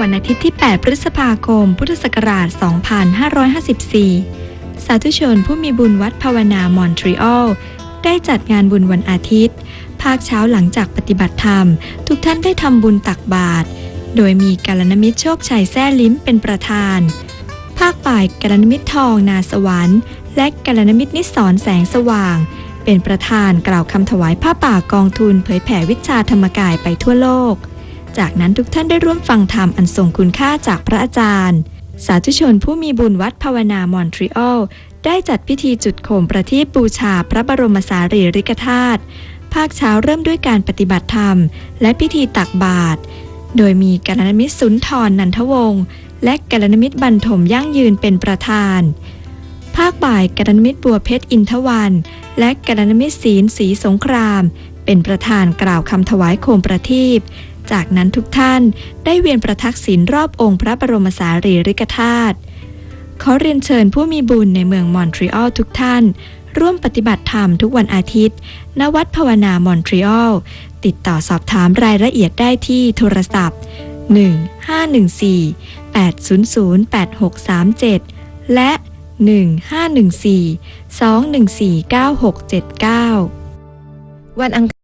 วันอาทิตย์ที่ 8 พฤษภาคม พุทธศักราช 2554 สาธุชนผู้มีบุญวัดภาวนามอนทรีออล ได้จัดงานบุญวันอาทิตย์ ภาคเช้าหลังจากปฏิบัติธรรม ทุกท่านได้ทำบุญตักบาตร โดยมีกาลนมิตรโชคชัยแซ่ลิ้มเป็นประธาน ภาคบ่ายกาลนมิตรทองนาสวรรค์ และกาลนมิตรนิสรแสงสว่าง เป็นประธานกล่าวคำถวายผ้าป่ากองทุนเผยแผ่วิชาธรรมกายไปทั่วโลก จากนั้นทุกท่านได้ร่วมฟังธรรมอันทรงคุณค่าจากพระอาจารย์ สาธุชนผู้มีบุญวัดภาวนามอนทรีออลได้จัดพิธีจุดโคมประทีปบูชาพระบรมสารีริกธาตุภาคเช้าเริ่มด้วยการปฏิบัติธรรม และพิธีตักบาตรโดยมีกัลยาณมิตรสุนทรนันทวงศ์และกัลยาณมิตรบรรทมยั่งยืนเป็นประธาน ภาคบ่ายกัลยาณมิตรบัวเพชรอินทวัน และกัลยาณมิตรศีลศรีสงคราม เป็นประธานกล่าวคำถวายโคมประทีป จากนั้นทุกท่านได้เวียนประทักษิณรอบองค์พระบรมสารีริกธาตุขอเรียนเชิญผู้มีบุญในเมืองมอนทรีออลทุกท่าน ร่วมปฏิบัติธรรมทุกวันอาทิตย์ ณ วัดภาวนามอนทรีออล ติดต่อสอบถามรายละเอียดได้ที่โทรศัพท์ 1514 800 8637 และ 1514 214 9679 วันอังคาร